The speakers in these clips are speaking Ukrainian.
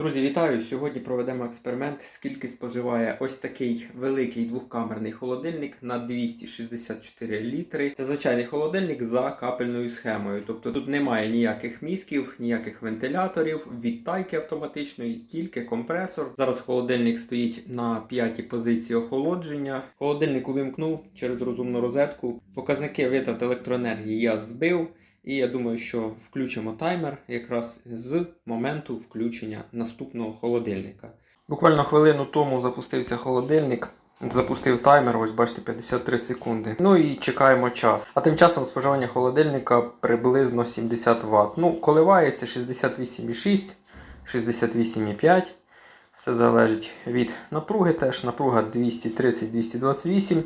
Друзі, вітаю! Сьогодні проведемо експеримент, скільки споживає ось такий великий двохкамерний холодильник на 264 літри. Це звичайний холодильник за капельною схемою. Тобто тут немає ніяких місків, ніяких вентиляторів, відтайки автоматичної, тільки компресор. Зараз холодильник стоїть на п'ятій позиції охолодження. Холодильник увімкнув через розумну розетку. Показники витрат електроенергії я збив. І я думаю, що включимо таймер якраз з моменту включення наступного холодильника. Буквально хвилину тому запустився холодильник. Запустив таймер, ось бачите, 53 секунди. Ну і чекаємо час. А тим часом споживання холодильника приблизно 70 Вт. Ну, коливається 68,6, 68,5. Все залежить від напруги теж. Напруга 230-228.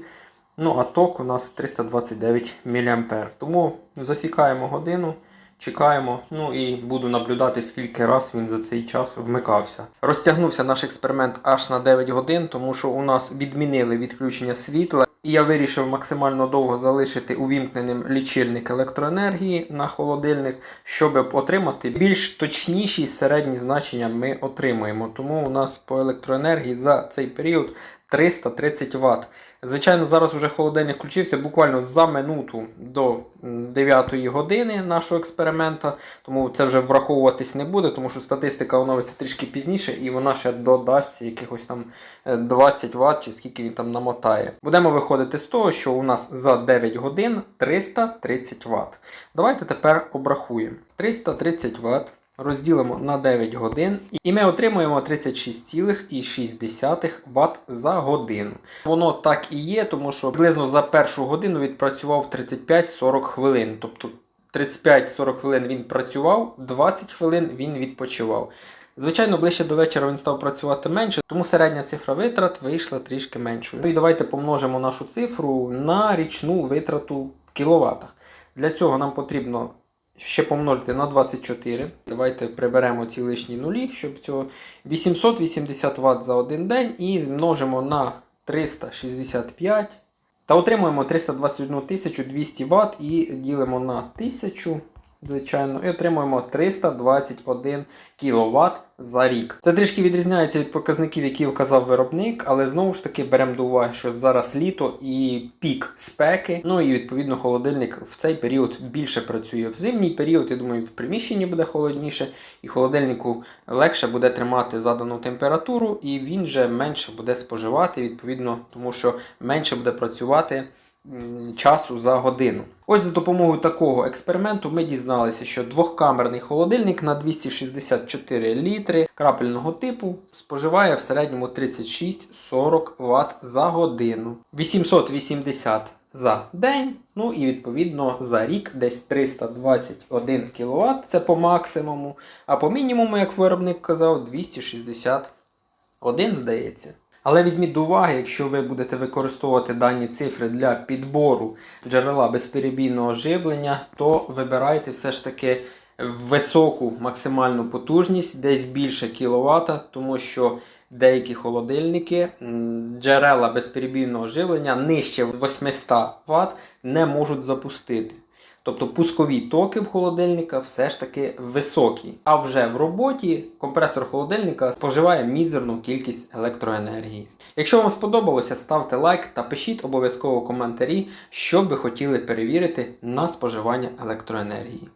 Ну, а ток у нас 329 мА. Тому засікаємо годину, чекаємо, ну і буду наблюдати, скільки раз він за цей час вмикався. Розтягнувся наш експеримент аж на 9 годин, тому що у нас відмінили відключення світла. І я вирішив максимально довго залишити увімкненим лічильник електроенергії на холодильник, щоб отримати більш точніші середні значення ми отримуємо. Тому у нас по електроенергії за цей період 330 Вт. Звичайно, зараз вже холодильник включився буквально за минуту до 9 години нашого експерименту, тому це вже враховуватись не буде, тому що статистика оновиться трішки пізніше і вона ще додасть якихось там е, 20 Вт чи скільки він там намотає. Будемо виходити з того, що у нас за 9 годин 330 Вт. Давайте тепер обрахуємо. 330 Вт розділимо на 9 годин, і ми отримуємо 36,6 Вт за годину. Воно так і є, тому що приблизно за першу годину відпрацював 35-40 хвилин. Тобто 35-40 хвилин він працював, 20 хвилин він відпочивав. Звичайно, ближче до вечора він став працювати менше, тому середня цифра витрат вийшла трішки меншою. Ну і давайте помножимо нашу цифру на річну витрату в кіловатах. Для цього нам потрібно ще помножити на 24. Давайте приберемо ці лишні нулі, щоб цього 880 Вт за один день і множимо на 365 та отримуємо 321 200 Вт і ділимо на 1000. Звичайно, і отримуємо 321 кВт за рік. Це трішки відрізняється від показників, які вказав виробник, але знову ж таки беремо до уваги, що зараз літо і пік спеки. Ну і відповідно холодильник в цей період більше працює. В зимній період, я думаю, в приміщенні буде холодніше, і холодильнику легше буде тримати задану температуру, і він же менше буде споживати, відповідно, тому що менше буде працювати часу за годину. Ось за допомогою такого експерименту ми дізналися, що двохкамерний холодильник на 264 літри крапельного типу споживає в середньому 36-40 Вт за годину, 880 за день, ну і відповідно за рік десь 321 кВт, це по максимуму, а по мінімуму, як виробник казав, 261, здається. Але візьміть до уваги, якщо ви будете використовувати дані цифри для підбору джерела безперебійного живлення, то вибирайте все ж таки високу максимальну потужність, десь більше кіловата, тому що деякі холодильники, джерела безперебійного живлення нижче 800 Вт не можуть запустити. Тобто пускові токи в холодильника все ж таки високі. А вже в роботі компресор холодильника споживає мізерну кількість електроенергії. Якщо вам сподобалося, ставте лайк та пишіть обов'язково коментарі, що би хотіли перевірити на споживання електроенергії.